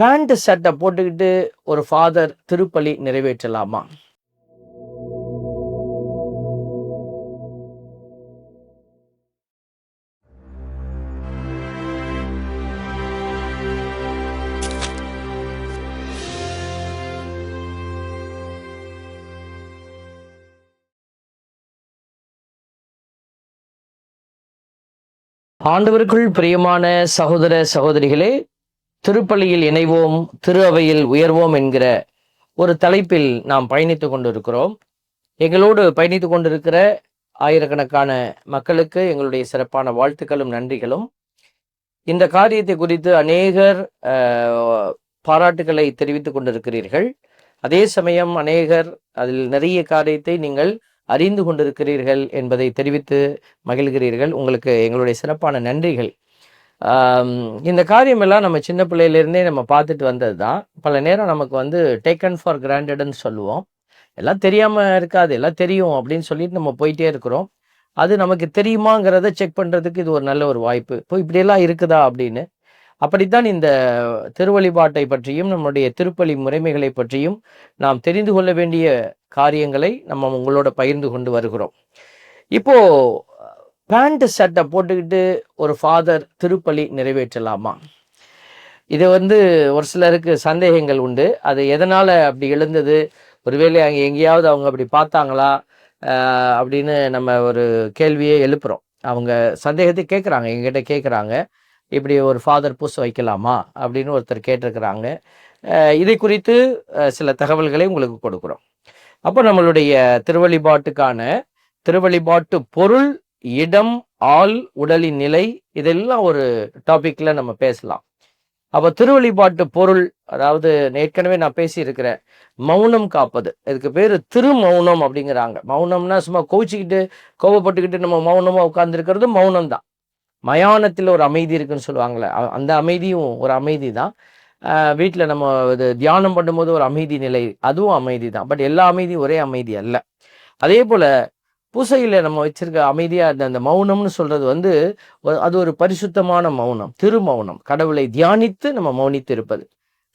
Pant சட்டை போட்டுக்கிட்டு ஒரு ஃபாதர் திருப்பலி நிறைவேற்றலாமா? ஆண்டவருக்குள் பிரியமான சகோதர சகோதரிகளே திருப்பள்ளியில் இணைவோம் திரு அவையில் உயர்வோம் என்கிற ஒரு தலைப்பில் நாம் பயணித்து கொண்டிருக்கிறோம். எங்களோடு பயணித்து கொண்டிருக்கிற ஆயிரக்கணக்கான மக்களுக்கு எங்களுடைய சிறப்பான வாழ்த்துக்களும் நன்றிகளும். இந்த காரியத்தை குறித்து அநேகர் பாராட்டுகளை தெரிவித்துக் கொண்டிருக்கிறீர்கள். அதே சமயம் அநேகர் அதில் நிறைய காரியத்தை நீங்கள் அறிந்து கொண்டிருக்கிறீர்கள் என்பதை தெரிவித்து மகிழ்கிறீர்கள். உங்களுக்கு எங்களுடைய சிறப்பான நன்றிகள். இந்த காரியம் எல்லாம் நம்ம சின்ன பிள்ளையிலேருந்தே நம்ம பார்த்துட்டு வந்தது தான் பல நேரம் நமக்கு வந்து டேக்கன் ஃபார் கிராண்டட்னு சொல்லுவோம். எல்லாம் தெரியாமல் இருக்காது எல்லாம் தெரியும் அப்படின்னு சொல்லிட்டு நம்ம போயிட்டே இருக்கிறோம். அது நமக்கு தெரியுமாங்கிறத செக் பண்ணுறதுக்கு இது ஒரு நல்ல ஒரு வாய்ப்பு. இப்போ இப்படியெல்லாம் இருக்குதா அப்படின்னு. அப்படித்தான் இந்த திருவழிபாட்டை பற்றியும் நம்முடைய திருப்பலி முறைமைகளை பற்றியும் நாம் தெரிந்து கொள்ள வேண்டிய காரியங்களை நம்ம உங்களோட பகிர்ந்து கொண்டு வருகிறோம். இப்போ பேண்ட் சட்டை போட்டுக்கிட்டு ஒரு ஃபாதர் திருப்பலி நிறைவேற்றலாமா? இது வந்து ஒரு சிலருக்கு சந்தேகங்கள் உண்டு. அது எதனால் அப்படி எழுந்தது? ஒருவேளை அங்கே எங்கேயாவது அவங்க அப்படி பார்த்தாங்களா? அப்படின்னு நம்ம ஒரு கேள்வியை எழுப்புறோம். அவங்க சந்தேகத்தை கேட்குறாங்க எங்கிட்ட கேட்குறாங்க இப்படி ஒரு ஃபாதர் பூச வைக்கலாமா? அப்படின்னு ஒருத்தர் கேட்டிருக்கிறாங்க. இதை குறித்து சில தகவல்களை உங்களுக்கு கொடுக்குறோம். அப்போ நம்மளுடைய திருவழிபாட்டுக்கான திருவழிபாட்டு பொருள் இடம் ஆள் உடலின் நிலை இதெல்லாம் ஒரு டாபிக்ல நம்ம பேசலாம். அப்போ திருவழிபாட்டு பொருள் அதாவது ஏற்கனவே நான் பேசியிருக்கிறேன் மௌனம் காப்பது. இதுக்கு பேர் திருமௌனம் அப்படிங்கிறாங்க. மௌனம்னா சும்மா கோச்சிக்கிட்டு கோவப்பட்டுக்கிட்டு நம்ம மௌனமாக உட்கார்ந்துருக்கிறது மௌனம் தான் மயானத்தில் ஒரு அமைதி இருக்குன்னு சொல்லுவாங்களே அந்த அமைதியும் ஒரு அமைதி தான் வீட்டில் நம்ம இது தியானம் பண்ணும்போது ஒரு அமைதி நிலை அதுவும் அமைதி தான் பட் எல்லா அமைதியும் ஒரே அமைதி அல்ல. அதே போல் பூசையில் நம்ம வச்சிருக்க அமைதியாக அந்த அந்த மௌனம்னு சொல்றது வந்து அது ஒரு பரிசுத்தமான மௌனம் திருமௌனம். கடவுளை தியானித்து நம்ம மௌனித்து இருப்பது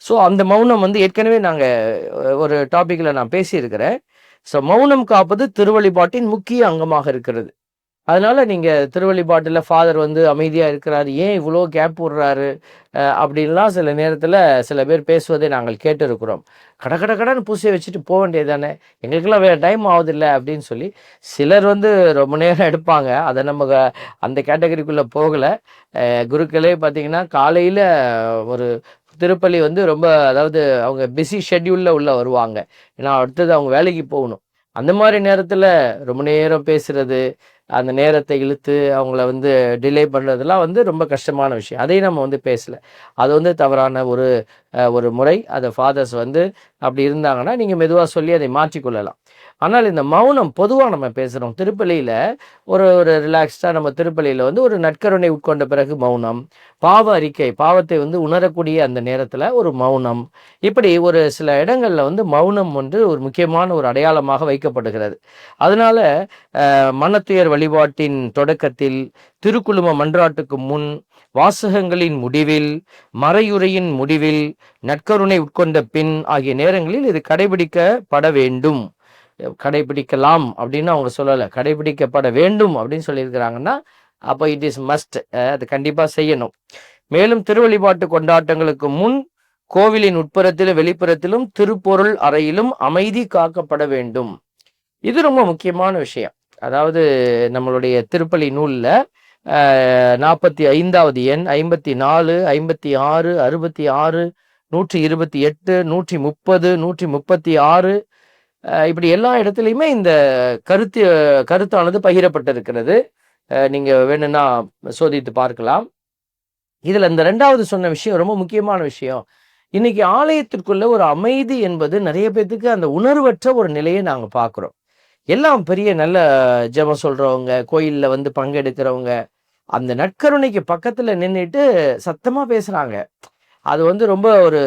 ஸோ அந்த மௌனம் வந்து ஏற்கனவே நாங்கள் ஒரு டாப்பிக்கில் நான் பேசியிருக்கிறேன். ஸோ மௌனம் காப்பது திருவழிபாட்டின் முக்கிய அங்கமாக இருக்கிறது. அதனால நீங்க திருவழிபாட்டில் ஃபாதர் வந்து அமைதியா இருக்கிறாரு. ஏன் இவ்வளோ கேப் விடுறாரு? அப்படின்லாம் சில நேரத்தில் சில பேர் பேசுவதை நாங்கள் கேட்டிருக்கிறோம். கட கட கடன் பூசியை வச்சுட்டு போக வேண்டியது தானே எங்களுக்கெல்லாம் வேறு டைம் ஆகுதில்ல அப்படின்னு சொல்லி சிலர் வந்து ரொம்ப நேரம் எடுப்பாங்க. அதை நம்ம அந்த கேட்டகரிக்குள்ளே போகலை. குருக்களே பார்த்தீங்கன்னா காலையில் ஒரு திருப்பள்ளி வந்து ரொம்ப அதாவது அவங்க பிஸி ஷெட்யூலில் உள்ள வருவாங்க. ஏன்னா அடுத்தது அவங்க வேலைக்கு போகணும். அந்த மாதிரி நேரத்தில் ரொம்ப நேரம் பேசுறது அந்த நேரத்தை இழுத்து அவங்கள வந்து டிலே பண்ணுறதெல்லாம் வந்து ரொம்ப கஷ்டமான விஷயம். அதையும் நம்ம வந்து பேசல. அது வந்து தவறான ஒரு ஒரு முறை. அதை ஃபாதர்ஸ் வந்து அப்படி இருந்தாங்கன்னா நீங்கள் மெதுவாக சொல்லி அதை மாற்றிக்கொள்ளலாம். ஆனால் இந்த மௌனம் பொதுவாக நம்ம பேசுகிறோம் திருப்பலியில் ஒரு ஒரு ரிலாக்ஸ்டாக நம்ம திருப்பலியில் வந்து ஒரு நற்கருணை உட்கொண்ட பிறகு மௌனம் பாவ அறிக்கை பாவத்தை வந்து உணரக்கூடிய அந்த நேரத்தில் ஒரு மௌனம். இப்படி ஒரு சில இடங்களில் வந்து மௌனம் வந்து ஒரு முக்கியமான ஒரு அடையாளமாக வைக்கப்படுகிறது. அதனால மனத்துயர் வழிபாட்டின் தொடக்கத்தில் திருக்குழும மன்றாட்டுக்கு முன் வாசகங்களின் முடிவில் மறையுறையின் முடிவில் நற்கருணை உட்கொண்ட பின் ஆகிய நேரங்களில் இது கடைபிடிக்கப்பட வேண்டும். கடைபிடிக்கலாம் அப்படின்னு அவங்க சொல்லலை. கடைபிடிக்கப்பட வேண்டும் அப்படின்னு சொல்லியிருக்கிறாங்கன்னா அப்போ இட் இஸ் மஸ்ட் அது கண்டிப்பாக செய்யணும். மேலும் திருவழிபாட்டு கொண்டாட்டங்களுக்கு முன் கோவிலின் உட்புறத்திலும் வெளிப்புறத்திலும் திருப்பொருள் அறையிலும் அமைதி காக்கப்பட வேண்டும். இது ரொம்ப முக்கியமான விஷயம். அதாவது நம்மளுடைய திருப்பலி நூலில் நாற்பத்தி ஐந்தாவது எண் ஐம்பத்தி நாலு ஐம்பத்தி ஆறு அறுபத்தி ஆறு நூற்றி இருபத்தி எட்டு நூற்றி முப்பது நூற்றி முப்பத்தி ஆறு இப்படி எல்லா இடத்துலையுமே இந்த கருத்து கருத்தானது பகிரப்பட்டிருக்கிறது. நீங்கள் வேணும்னா சோதித்து பார்க்கலாம். இதில் இந்த ரெண்டாவது சொன்ன விஷயம் ரொம்ப முக்கியமான விஷயம். இன்னைக்கு ஆலயத்திற்குள்ள ஒரு அமைதி என்பது நிறைய பேர்த்துக்கு அந்த உணர்வற்ற ஒரு நிலையை நாங்கள் பார்க்குறோம் எல்லாம் பெரிய நல்ல ஜெபம் சொல்கிறவங்க கோயிலில் வந்து பங்கெடுக்கிறவங்க அந்த நற்கருணைக்கு பக்கத்தில் நின்றுட்டு சத்தமாக பேசுகிறாங்க அது வந்து ரொம்ப ஒரு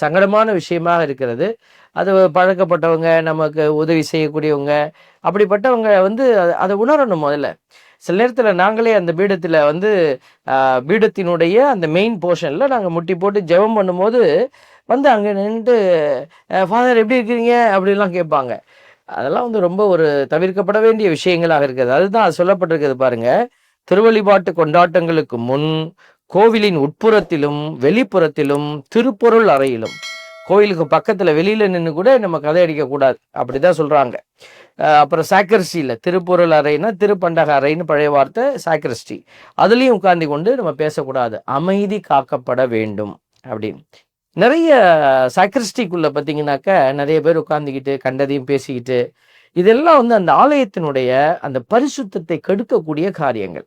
சங்கடமான விஷயமாக இருக்கிறது. அது பழக்கப்பட்டவங்க நமக்கு உதவி செய்யக்கூடியவங்க அப்படிப்பட்டவங்க வந்து அதை உணரணும் முதல்ல. சில நேரத்தில் நாங்களே அந்த பீடத்தில் வந்து பீடத்தினுடைய அந்த மெயின் போர்ஷனில் நாங்கள் முட்டி போட்டு ஜெபம் பண்ணும்போது வந்து அங்கே நின்றுட்டு ஃபாதர் எப்படி இருக்கிறீங்க? அப்படிலாம் கேட்பாங்க. அதெல்லாம் வந்து ரொம்ப ஒரு தவிர்க்கப்பட வேண்டிய விஷயங்களாக இருக்குது. அதுதான் அது சொல்லப்பட்டிருக்குது பாருங்க. திருவழிபாட்டு கொண்டாட்டங்களுக்கு முன் கோவிலின் உட்புறத்திலும் வெளிப்புறத்திலும் திருப்பொருள் அறையிலும். கோயிலுக்கு பக்கத்துல வெளியில நின்று கூட நம்ம கதை அடிக்க கூடாது. அப்படிதான் சொல்றாங்க. அப்புறம் சாக்கரிஸ்டியில் திருப்பொருள் அறைன்னா திருப்பண்டக அறைன்னு பழைய வார்த்தை சாக்கரிஸ்டி அதுலேயும் உட்கார்ந்து கொண்டு நம்ம பேசக்கூடாது. அமைதி காக்கப்பட வேண்டும். அப்படின்னு நிறைய சாக்ரிஸ்டிக்குள்ள பார்த்தீங்கன்னாக்க நிறைய பேர் உட்காந்துக்கிட்டு கண்டதையும் பேசிக்கிட்டு இதெல்லாம் வந்து அந்த ஆலயத்தினுடைய அந்த பரிசுத்தத்தை கெடுக்கக்கூடிய காரியங்கள்.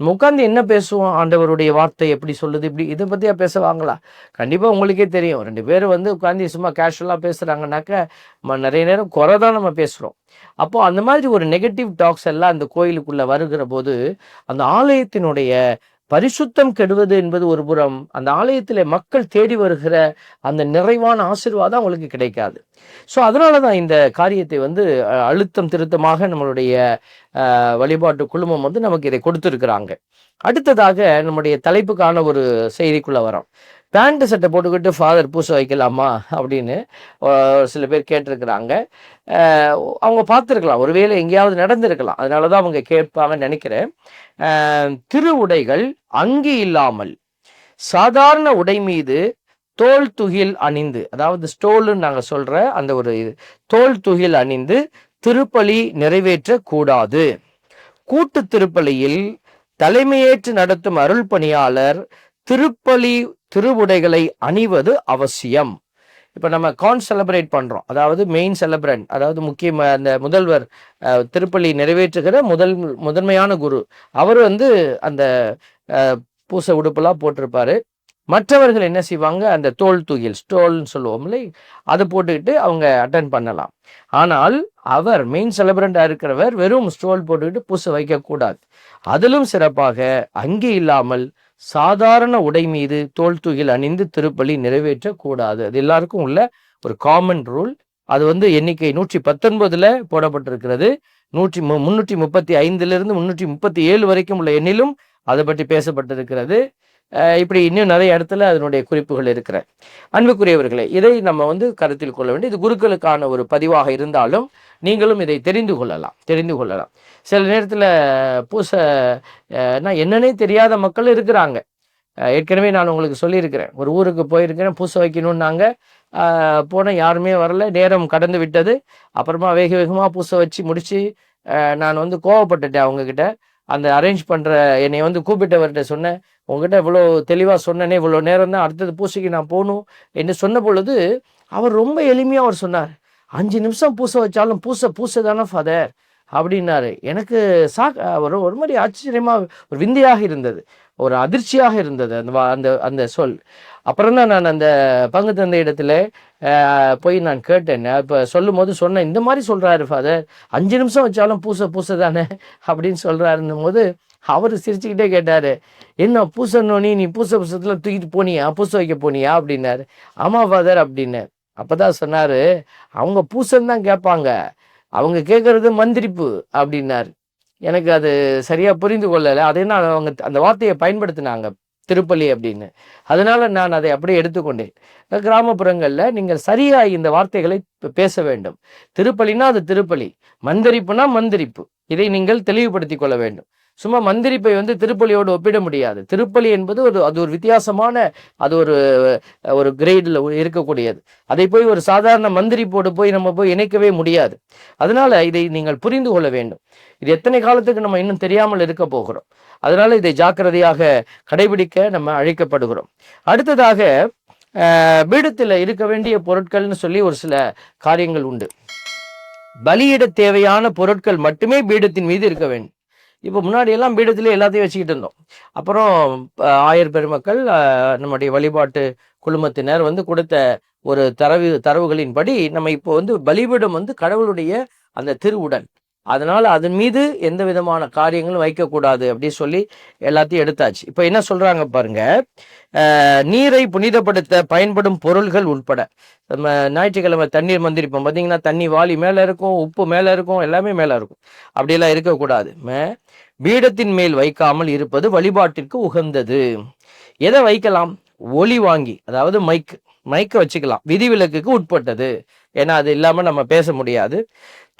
உட்காந்து என்ன பேசுவோம்? ஆண்டவருடைய வார்த்தை எப்படி சொல்லுது? இப்படி இதை பற்றியா பேசுவாங்களா கண்டிப்பாக உங்களுக்கே தெரியும். ரெண்டு பேரும் வந்து உட்காந்து சும்மா கேஷுவலாக பேசுகிறாங்கனாக்க நம்ம நிறைய நேரம் குறை தான் நம்ம பேசுகிறோம் அப்போ அந்த மாதிரி ஒரு நெகட்டிவ் டாக்ஸ் எல்லாம் அந்த கோயிலுக்குள்ளே வருகிற போது அந்த ஆலயத்தினுடைய பரிசுத்தம் கெடுவது என்பது ஒரு புறம் அந்த ஆலயத்திலே மக்கள் தேடி வருகிற அந்த நிறைவான ஆசீர்வாதம் அவங்களுக்கு கிடைக்காது. ஸோ அதனால தான் இந்த காரியத்தை வந்து அழுத்தம் திருத்தமாக நம்மளுடைய வழிபாட்டு குழுமம் வந்து நமக்கு இதை கொடுத்துருக்குறாங்க. அடுத்ததாக நம்முடைய தலைப்புக்கான ஒரு செய்திக்குள்ள வரோம். பேண்ட் சட்டை போட்டுக்கிட்டு ஃபாதர் பூச வைக்கலாமா அப்படின்னு சில பேர் கேட்டிருக்கிறாங்க. அவங்க பார்த்துருக்கலாம். ஒருவேளை எங்கேயாவது நடந்திருக்கலாம். அதனால தான் அவங்க கேட்பாங்கன்னு நினைக்கிறேன். திருவுடைகள் திரு உடைகள் அங்கி இல்லாமல் சாதாரண உடை மீது தோல் துகில் அணிந்து அதாவது ஸ்டோல்னு நாங்கள் சொல்கிற அந்த ஒரு இது தோல் துகில் அணிந்து திருப்பலி நிறைவேற்ற கூடாது கூட்டு திருப்பலியில் தலைமையேற்று நடத்தும் அருள் பணியாளர் திருப்பலி திருவுடைகளை அணிவது அவசியம். இப்போ நம்ம கான் செலிப்ரேட் பண்ணுறோம் அதாவது மெயின் செலிப்ரண்ட் அதாவது முக்கிய அந்த முதல்வர் திருப்பள்ளி நிறைவேற்றுகிற முதல் முதன்மையான குரு. அவர் வந்து அந்த பூச உடுப்பெல்லாம் போட்டிருப்பாரு. மற்றவர்கள் என்ன செய்வாங்க? அந்த தோல் தூகில் ஸ்டோல்னு சொல்லுவோம்ல அதை போட்டுக்கிட்டு அவங்க அட்டன் பண்ணலாம். ஆனால் அவர் மெயின் செலிப்ரண்டா இருக்கிறவர் வெறும் ஸ்டோல் போட்டுக்கிட்டு பூச வைக்கக்கூடாது. அதிலும் சிறப்பாக அங்கே இல்லாமல் சாதாரண உடை மீது தோல் தூகில் அணிந்து திருப்பலி நிறைவேற்றக்கூடாது. அது எல்லாருக்கும் உள்ள ஒரு காமன் ரூல் அது வந்து எண்ணிக்கை நூற்றி பத்தொன்பதுல போடப்பட்டிருக்கிறது. நூற்றி மு- முன்னூற்றி முப்பத்தி ஐந்திலிருந்து முன்னூற்றி முப்பத்தி ஏழு வரைக்கும் உள்ள எண்ணிலும் அதை பற்றி பேசப்பட்டிருக்கிறது. இப்படி இன்னும் நிறைய இடத்துல அதனுடைய குறிப்புகள் இருக்கிற. அன்புக்குரியவர்களே இதை நம்ம வந்து கருத்தில் கொள்ள வேண்டும் இது குருக்களுக்கான ஒரு பதிவாக இருந்தாலும் நீங்களும் இதை தெரிந்து கொள்ளலாம் தெரிந்து கொள்ளலாம். சில நேரத்தில் பூச நான் என்னன்னே தெரியாத மக்கள் இருக்கிறாங்க. ஏற்கனவே நான் உங்களுக்கு சொல்லியிருக்கிறேன் ஒரு ஊருக்கு போயிருக்கிறேன் பூசை வைக்கணும்னாங்க. போனால் யாருமே வரல நேரம் கடந்து விட்டது. அப்புறமா வேக வேகமாக பூச வச்சு முடித்து நான் வந்து கோவப்பட்டுட்டேன் அவங்கக்கிட்ட அந்த அரேஞ்ச் பண்ணுற என்னை வந்து கூப்பிட்டவர்கிட்ட சொன்னேன். உங்ககிட்ட இவ்வளோ தெளிவாக சொன்னனே இவ்வளோ நேரம் தான் அடுத்தது பூசைக்கு நான் போகணும் என்று சொன்ன பொழுது அவர் ரொம்ப எளிமையாக அவர் சொன்னார். அஞ்சு நிமிஷம் பூச வச்சாலும் பூச பூச தானே ஃபாதர் அப்படின்னாரு. எனக்கு சா ஒரு ஒரு மாதிரி ஆச்சரியமாக ஒரு விந்தையாக இருந்தது. ஒரு அதிர்ச்சியாக இருந்தது. அந்த வா- அந்த அந்த சொல். அப்புறம் தான் நான் அந்த பங்கு தந்த இடத்துல போய் நான் கேட்டேன். இப்போ சொல்லும் போது சொன்னேன் இந்த மாதிரி சொல்கிறாரு ஃபாதர் அஞ்சு நிமிஷம் வச்சாலும் பூச பூச தானே? அப்படின்னு சொல்கிறாருன்னும் போது அவர் சிரிச்சுக்கிட்டே கேட்டார் என்ன பூசணுனி நீ? பூச பூசத்தில் தூக்கிட்டு போனியா? பூச வைக்க போனியா? அப்படின்னாரு. ஆமாம் ஃபாதர் அப்படின்னு. அப்போ தான் சொன்னார் அவங்க பூசன்னு தான் கேட்பாங்க. அவங்க கேட்குறது மந்திரிப்பு அப்படின்னாரு. எனக்கு அது சரியா புரிந்து கொள்ளலை. அதே நான் அவங்க அந்த வார்த்தையை பயன்படுத்தினாங்க திருப்பலி அப்படின்னு. அதனால நான் அதை அப்படியே எடுத்துக்கொண்டேன். கிராமப்புறங்கள்ல நீங்கள் சரியா இந்த வார்த்தைகளை பேச வேண்டும். திருப்பலினா அது திருப்பலி மந்திரிப்புனா மந்திரிப்பு. இதை நீங்கள் தெளிவுபடுத்திக் கொள்ள வேண்டும். சும்மா மந்திரிப்பை வந்து திருப்பலியோடு ஒப்பிட முடியாது. திருப்பலி என்பது ஒரு அது ஒரு வித்தியாசமான அது ஒரு ஒரு கிரேடில் இருக்கக்கூடியது. அதை போய் ஒரு சாதாரண மந்திரிப்போடு போய் நம்ம போய் இணைக்கவே முடியாது. அதனால இதை நீங்கள் புரிந்து கொள்ள வேண்டும். இது எத்தனை காலத்துக்கு நம்ம இன்னும் தெரியாமல் இருக்க போகிறோம். அதனால இதை ஜாக்கிரதையாக கடைபிடிக்க நம்ம அழைக்கப்படுகிறோம். அடுத்ததாக பீடத்தில் இருக்க வேண்டிய பொருட்கள்னு சொல்லி ஒரு சில காரியங்கள் உண்டு. பலியிட தேவையான பொருட்கள் மட்டுமே பீடத்தின் மீது இருக்க வேண்டும். இப்போ முன்னாடியெல்லாம் பீடத்திலே எல்லாத்தையும் வச்சுக்கிட்டு இருந்தோம். அப்புறம் ஆயர் பெருமக்கள் நம்முடைய வழிபாட்டு குழுமத்தினர் வந்து கொடுத்த ஒரு தரவு தரவுகளின்படி நம்ம இப்போ வந்து பலிபீடம் வந்து கடவுளுடைய அந்த திருவுடன் அதனால் அதன் மீது எந்த விதமான காரியங்களும் வைக்கக்கூடாது அப்படின்னு சொல்லி எல்லாத்தையும் எடுத்தாச்சு. இப்போ என்ன சொல்றாங்க பாருங்க. நீரை புனிதப்படுத்த பயன்படும் பொருள்கள் உட்பட நம்ம ஞாயிற்றுக்கிழமை தண்ணீர் மந்திரிப்போம். பார்த்தீங்கன்னா தண்ணி வாளி மேலே இருக்கும் உப்பு மேலே இருக்கும் எல்லாமே மேலே இருக்கும். அப்படியெல்லாம் இருக்கக்கூடாது. மே- பீடத்தின் மேல் வைக்காமல் இருப்பது வழிபாட்டிற்கு உகந்தது. எதை வைக்கலாம்? ஒளி வாங்கி அதாவது மைக் மைக்கை வச்சுக்கலாம். விதிவிலக்குக்கு உட்பட்டது. ஏன்னா அது இல்லாம நம்ம பேச முடியாது.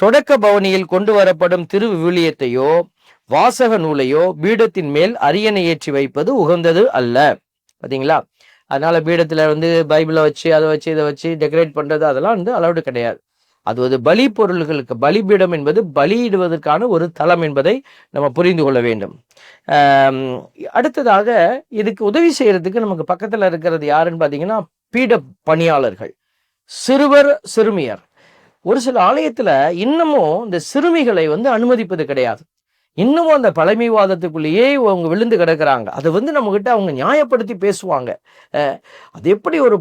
தொடக்க பவனியில் கொண்டு வரப்படும் திருவிவிலியத்தையோ வாசக நூலையோ பீடத்தின் மேல் அரியணை ஏற்றி வைப்பது உகந்தது அல்ல. பாத்தீங்களா? அதனால பீடத்துல வந்து பைபிளை வச்சு அதை வச்சு இதை வச்சு டெக்கரேட் பண்றது அதெல்லாம் வந்து அலௌடு கிடையாது. அது ஒரு பலி பொருள்களுக்கு பலிபீடம் என்பது பலியிடுவதற்கான ஒரு தளம் என்பதை நம்ம புரிந்து கொள்ள வேண்டும். அடுத்ததாக இதுக்கு உதவி செய்யறதுக்கு நமக்கு பக்கத்துல இருக்கிறது யாருன்னு பாத்தீங்கன்னா பீட பணியாளர்கள். சிறுவர் சிறுமியர். ஒரு சில ஆலயத்துல இன்னமும் இந்த சிறுமிகளை வந்து அனுமதிப்பது கிடையாது. இன்னமும் அந்த பழமைவாதத்துக்குள்ளேயே அவங்க விழுந்து கிடக்குறாங்க. அதை வந்து நம்ம கிட்ட அவங்க நியாயப்படுத்தி பேசுவாங்க. அது எப்படி ஒரு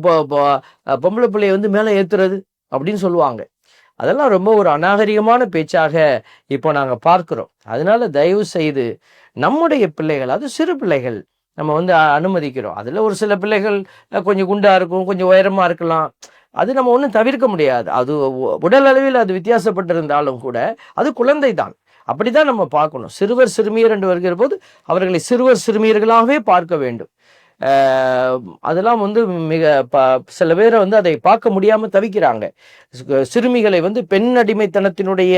பொம்பளை பிள்ளையை வந்து மேலே ஏத்துறது அப்படின்னு சொல்லுவாங்க. அதெல்லாம் ரொம்ப ஒரு அநாகரிகமான பேச்சாக இப்போ நாங்கள் பார்க்குறோம். அதனால தயவு செய்து நம்முடைய பிள்ளைகள் அது சிறு பிள்ளைகள் நம்ம வந்து அனுமதிக்கிறோம். அதில் ஒரு சில பிள்ளைகள் கொஞ்சம் குண்டாக இருக்கும் கொஞ்சம் உயரமாக இருக்கலாம். அது நம்ம ஒன்றும் தவிர்க்க முடியாது. அது உடல் அளவில் அது வித்தியாசப்பட்டிருந்தாலும் கூட அது குழந்தை தான் அப்படி தான் நம்ம பார்க்கணும். சிறுவர் சிறுமியர் என்று வருகிற போது அவர்களை சிறுவர் சிறுமியர்களாகவே பார்க்க வேண்டும். அதெல்லாம் வந்து மிக ப சில பேரை வந்து அதை பார்க்க முடியாமல் தவிக்கிறாங்க. சிறுமிகளை வந்து பெண் அடிமைத்தனத்தினுடைய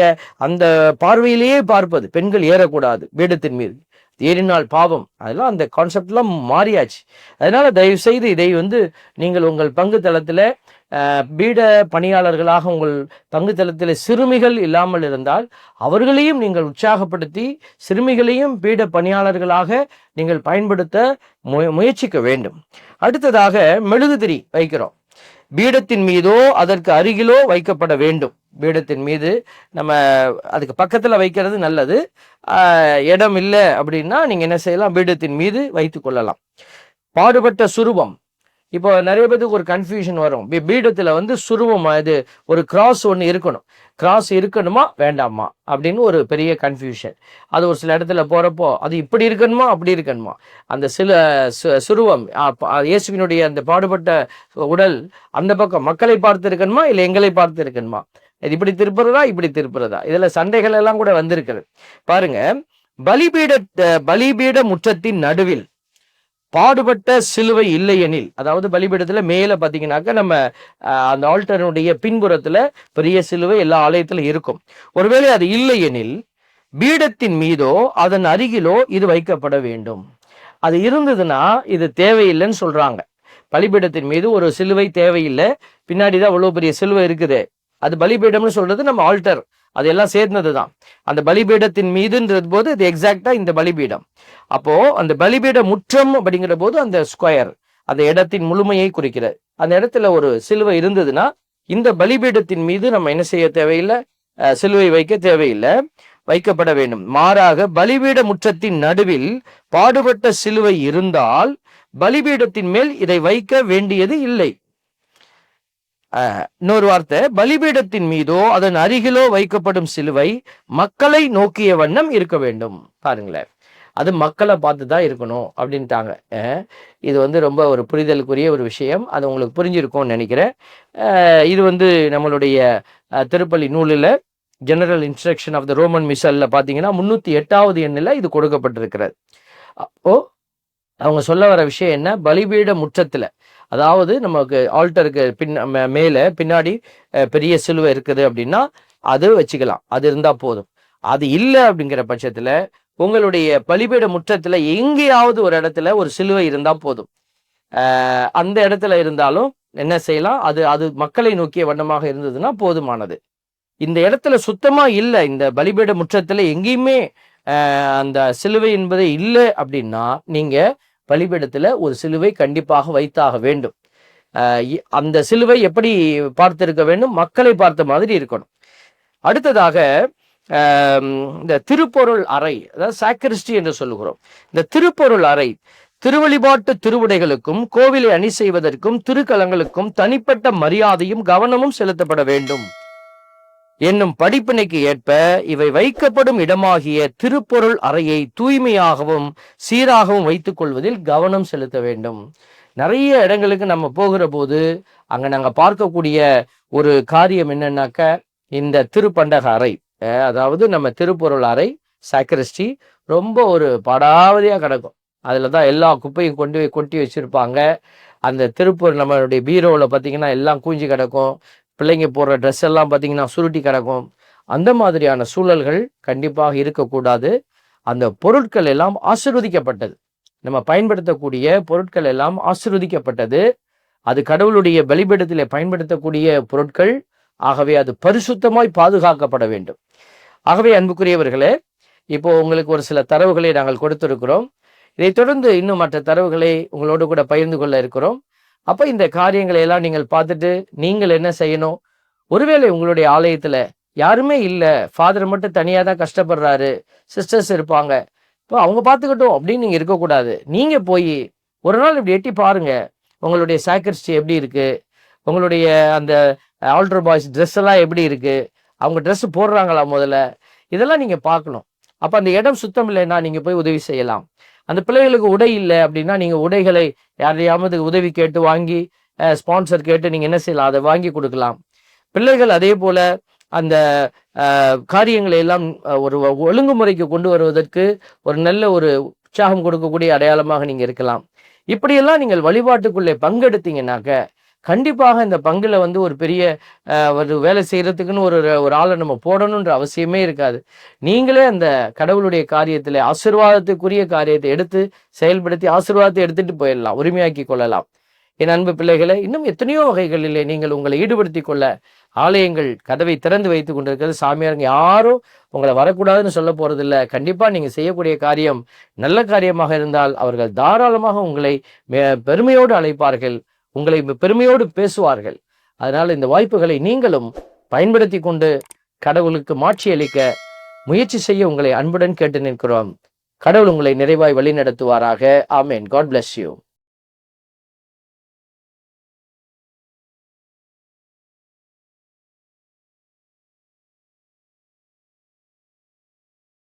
அந்த பார்வையிலேயே பார்ப்பது. பெண்கள் ஏறக்கூடாது வேடத்தின் மீது. ஏறினால் பாவம். அதெல்லாம் அந்த கான்செப்ட்லாம் மாறியாச்சு. அதனால் தயவுசெய்து இதை வந்து நீங்கள் உங்கள் பங்கு தளத்தில் பீட பணியாளர்களாக உங்கள் பங்கு தளத்தில் சிறுமிகள் இல்லாமல் இருந்தால் அவர்களையும் நீங்கள் உற்சாகப்படுத்தி சிறுமிகளையும் பீட பணியாளர்களாக நீங்கள் பயன்படுத்த மு- முயற்சிக்க வேண்டும். அடுத்ததாக மெழுகுதிரி வைக்கிறோம். பீடத்தின் மீதோ அதற்கு அருகிலோ வைக்கப்பட வேண்டும். பீடத்தின் மீது நம்ம அதுக்கு பக்கத்தில் வைக்கிறது நல்லது. இடம் இல்லை அப்படின்னா நீங்கள் என்ன செய்யலாம்? பீடத்தின் மீது வைத்து கொள்ளலாம். பாடுபட்ட சுரூபம். இப்போ நிறைய பேருக்கு ஒரு கன்ஃபியூஷன் வரும். பீடத்தில் வந்து சுருவம் இது ஒரு கிராஸ் ஒன்று இருக்கணும். கிராஸ் இருக்கணுமா? வேண்டாமா? அப்படின்னு ஒரு பெரிய கன்ஃபியூஷன் அது ஒரு சில இடத்துல போகிறப்போ அது இப்படி இருக்கணுமா? அப்படி இருக்கணுமா? அந்த சில சு- சுருவம் இயேசுவினுடைய அந்த பாடுபட்ட உடல் அந்த பக்கம் மக்களை பார்த்து இருக்கணுமா? இல்லை எங்களை பார்த்து இருக்கணுமா? இது இப்படி திருப்புறதா? இப்படி திருப்புறதா? இதில் சண்டைகள் எல்லாம் கூட வந்திருக்கிறது பாருங்க பலிபீட பலிபீட முற்றத்தின் நடுவில் பாடுபட்ட சிலுவை இல்லையெனில் அதாவது பலிபீடத்துல மேல பாத்தீங்கன்னாக்க நம்ம அந்த ஆல்டருடைய பின்புறத்துல பெரிய சிலுவை எல்லா ஆலயத்துல இருக்கும். ஒருவேளை அது இல்லையெனில் பீடத்தின் மீதோ அதன் அருகிலோ இது வைக்கப்பட வேண்டும். அது இருந்ததுன்னா இது தேவையில்லைன்னு சொல்றாங்க. பலிபீடத்தின் மீது ஒரு சிலுவை தேவையில்லை. பின்னாடி தான் அவ்வளவு பெரிய சிலுவை இருக்குது. அது பலிபீடம்னு சொல்றது நம்ம ஆல்டர். அது எல்லாம் சேர்ந்தது தான் அந்த பலிபீடத்தின் மீதுன்றது போது இது எக்ஸாக்டா இந்த பலிபீடம். அப்போ அந்த பலிபீட முற்றம் அப்படிங்கிற போது அந்த ஸ்கொயர் அந்த இடத்தின் முழுமையை குறிக்கிறது. அந்த இடத்துல ஒரு சிலுவை இருந்ததுன்னா இந்த பலிபீடத்தின் மீது நம்ம என்ன செய்ய தேவையில்லை? சிலுவை வைக்க தேவையில்லை. வைக்கப்பட வேண்டும். மாறாக பலிபீட முற்றத்தின் நடுவில் பாடுபட்ட சிலுவை இருந்தால் பலிபீடத்தின் மேல் இதை வைக்க வேண்டியது இல்லை. இன்னொரு வார்த்தை பலிபீடத்தின் மீதோ அதன் அருகிலோ வைக்கப்படும் சிலுவை மக்களை நோக்கிய வண்ணம் இருக்க வேண்டும். பாருங்களேன். அது மக்களை பார்த்து தான் இருக்கணும் அப்படின்ட்டாங்க. இது வந்து ரொம்ப ஒரு புரிதலுக்குரிய ஒரு விஷயம். அது உங்களுக்கு புரிஞ்சிருக்கும்னு நினைக்கிறேன். இது வந்து நம்மளுடைய திருப்பள்ளி நூலில் general instruction of the Roman மிசலில் பார்த்தீங்கன்னா முன்னூற்றி எட்டாவது எண்ணில் இது கொடுக்கப்பட்டிருக்கிறது. அப்போ அவங்க சொல்ல வர விஷயம் என்ன? பலிபீட முற்றத்தில். அதாவது நமக்கு ஆல்டருக்கு பின் மேலே பின்னாடி பெரிய சிலுவை இருக்குது அப்படின்னா அது வச்சுக்கலாம். அது இருந்தால் போதும். அது இல்லை அப்படிங்கிற பட்சத்தில் உங்களுடைய பலிபீட முற்றத்தில் எங்கேயாவது ஒரு இடத்துல ஒரு சிலுவை இருந்தால் போதும். அந்த இடத்துல இருந்தாலும் என்ன செய்யலாம்? அது அது மக்களை நோக்கிய வண்ணமாக இருந்ததுன்னா போதுமானது. இந்த இடத்துல சுத்தமா இல்லை இந்த பலிபீட முற்றத்துல எங்கேயுமே அந்த சிலுவை என்பது இல்லை அப்படின்னா நீங்க பலிபீடத்தில் ஒரு சிலுவை கண்டிப்பாக வைத்தாக வேண்டும். அந்த சிலுவை எப்படி பார்த்திருக்க வேண்டும்? மக்களை பார்த்த மாதிரி இருக்கணும். அடுத்ததாக இந்த திருப்பொருள் அறை அதாவது சாக்ரிஸ்டி என்று சொல்லுகிறோம். இந்த திருப்பொருள் அறை திருவழிபாட்டு திருவுடைகளுக்கும் கோவிலை அணி செய்வதற்கும் திருக்கலங்களுக்கும் தனிப்பட்ட மரியாதையும் கவனமும் செலுத்தப்பட வேண்டும். என்னும் படிப்பினைக்கு ஏற்ப இவை வைக்கப்படும் இடமாகிய திருப்பொருள் அறையை தூய்மையாகவும் சீராகவும் வைத்துக் கொள்வதில் கவனம் செலுத்த வேண்டும். நிறைய இடங்களுக்கு நம்ம போகிற போது அங்க நாங்க பார்க்கக்கூடிய ஒரு காரியம் என்னன்னாக்க இந்த திருப்பண்டக அறை. அதாவது நம்ம திருப்பொருள் அறை சாக்ரிஸ்டி ரொம்ப ஒரு படாவதியா கிடக்கும். அதில் தான் எல்லா குப்பையும் கொண்டு போய் கொட்டி வச்சிருப்பாங்க. அந்த திருப்பூர் நம்மளுடைய பீரோவில் பார்த்தீங்கன்னா எல்லாம் கூஞ்சி கிடக்கும். பிள்ளைங்க போடுற ட்ரெஸ் எல்லாம் பார்த்தீங்கன்னா சுருட்டி கிடக்கும். அந்த மாதிரியான சூழல்கள் கண்டிப்பாக இருக்கக்கூடாது. அந்த பொருட்கள் எல்லாம் ஆசிர்வதிக்கப்பட்டது. நம்ம பயன்படுத்தக்கூடிய பொருட்கள் எல்லாம் ஆசிர்வதிக்கப்பட்டது. அது கடவுளுடைய பலிபீடத்திலே பயன்படுத்தக்கூடிய பொருட்கள். ஆகவே அது பரிசுத்தமாய் பாதுகாக்கப்பட வேண்டும். ஆகவே அன்புக்குரியவர்களே இப்போ உங்களுக்கு ஒரு சில தரவுகளை நாங்கள் கொடுத்திருக்கிறோம். இதைத் தொடர்ந்து இன்னும் மற்ற தரவுகளை உங்களோடு கூட பகிர்ந்து கொள்ள இருக்கிறோம். அப்போ இந்த காரியங்களை எல்லாம் நீங்கள் பார்த்துட்டு நீங்கள் என்ன செய்யணும்? ஒருவேளை உங்களுடைய ஆலயத்தில் யாருமே இல்லை. ஃபாதர் மட்டும் தனியாக தான் கஷ்டப்படுறாரு. சிஸ்டர்ஸ் இருப்பாங்க. இப்போ அவங்க பார்த்துக்கிட்டோம் அப்படின்னு நீங்கள் இருக்கக்கூடாது. நீங்கள் போய் ஒரு நாள் இப்படி எட்டி பாருங்க. உங்களுடைய சாக்கரிஸ்டி எப்படி இருக்குது உங்களுடைய அந்த ஆல்டர் பாய்ஸ் ட்ரெஸ் எல்லாம் எப்படி இருக்குது அவங்க ட்ரெஸ் போடுறாங்களா முதல்ல? இதெல்லாம் நீங்கள் பார்க்கணும். அப்போ அந்த இடம் சுத்தம் இல்லைன்னா நீங்கள் போய் உதவி செய்யலாம். அந்த பிள்ளைகளுக்கு உடை இல்லை அப்படின்னா நீங்கள் உடைகளை யாரையாவது உதவி கேட்டு வாங்கி ஸ்பான்சர் கேட்டு நீங்கள் என்ன செய்யலாம்? அதை வாங்கி கொடுக்கலாம். பிள்ளைகள் அதே போல அந்த காரியங்களை எல்லாம் ஒரு ஒழுங்குமுறைக்கு கொண்டு வருவதற்கு ஒரு நல்ல ஒரு உற்சாகம் கொடுக்கக்கூடிய அடையாளமாக நீங்கள் இருக்கலாம். இப்படியெல்லாம் நீங்கள் வழிபாட்டுக்குள்ளே பங்கெடுத்தீங்கன்னாக்க கண்டிப்பாக இந்த பங்குல வந்து ஒரு பெரிய ஒரு வேலை செய்கிறதுக்குன்னு ஒரு ஒரு ஆளை நம்ம போடணுன்ற அவசியமே இருக்காது. நீங்களே அந்த கடவுளுடைய காரியத்தில் ஆசீர்வாதத்துக்குரிய காரியத்தை எடுத்து செயல்படுத்தி ஆசீர்வாதத்தை எடுத்துட்டு போயிடலாம் உரிமையாக்கி கொள்ளலாம். என் அன்பு பிள்ளைகளை இன்னும் எத்தனையோ வகைகளிலே நீங்கள் உங்களை ஈடுபடுத்தி கொள்ள ஆலயங்கள் கதவை திறந்து வைத்து கொண்டிருக்கிறது. சாமியாருங்க யாரும் உங்களை வரக்கூடாதுன்னு சொல்ல போறதில்ல. கண்டிப்பா நீங்க செய்யக்கூடிய காரியம் நல்ல காரியமாக இருந்தால் அவர்கள் தாராளமாக உங்களை மே- பெருமையோடு அழைப்பார்கள். உங்களை பெருமையோடு பேசுவார்கள். அதனால் இந்த வாய்ப்புகளை நீங்களும் பயன்படுத்தி கொண்டு கடவுளுக்கு மாட்சி அளிக்க முயற்சி செய்ய உங்களை அன்புடன் கேட்டு நிற்கிறோம். கடவுள் உங்களை நிறைவாய் வழிநடத்துவாராக. ஆமேன். God bless you